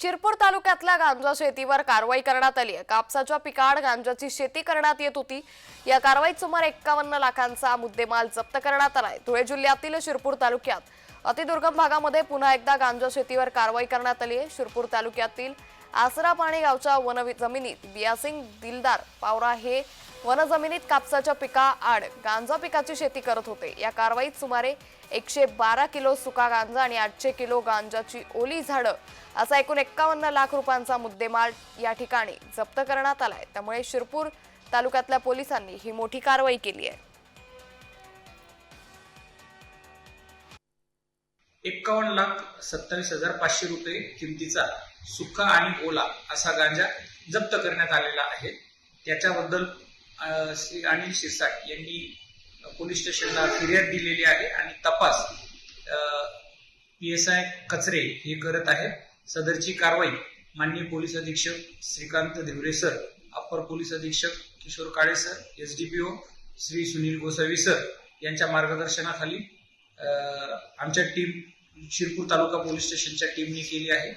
शिरपूर तालुक्यातल्या गांजा शेतीवर कारवाई करण्यात आली आहे. कापसाच्या पिकाड गांजाची शेती करण्यात येत होती. या कारवाईत सुमारे एक्कावन्न लाखांचा मुद्देमाल जप्त करण्यात आलाय धुळे जिल्ह्यातील शिरपूर तालुक्यात अतिदुर्गम भागामध्ये पुन्हा एकदा गांजा शेतीवर कारवाई करण्यात आली आहे. शिरपूर तालुक्यातील आसरा पाणी गावच्या वन जमिनीत बियासिंग दिलदार पावरा हे वन जमिनीत कापसाच्या पिका आड. गांजा पिकाची शेती करत होते. या कारवाईत सुमारे एकशे बारा किलो सुका गांजा आणि आठशे किलो गांजाची ओली झाडं असा एकूण एक्कावन्न लाख रुपयांचा मुद्देमाल या ठिकाणी जप्त करण्यात आलाय. त्यामुळे शिरपूर तालुक्यातल्या पोलिसांनी ही मोठी कारवाई केली आहे. एक्कावन्न लाख सत्तावीस हजार पाचशे रुपये किमतीचा सुका आणि ओला असा गांजा जप्त करण्यात आलेला आहे. त्याच्याबद्दल श्री अनिल शिरसाट यांनी पोलीस स्टेशनला फिर्याद दिलेली आहे आणि तपास पी एस आय कचरे हे करत आहेत. सदरची कारवाई माननीय पोलीस अधीक्षक Shrikant Dhivare sir upper police अधीक्षक Kishor Kale sir S D P O Shri Sunil Gosavi sir यांच्या मार्गदर्शनाखाली आमच्या टीम शिरपूर तालुका पोलीस स्टेशनच्या टीमने केली आहे.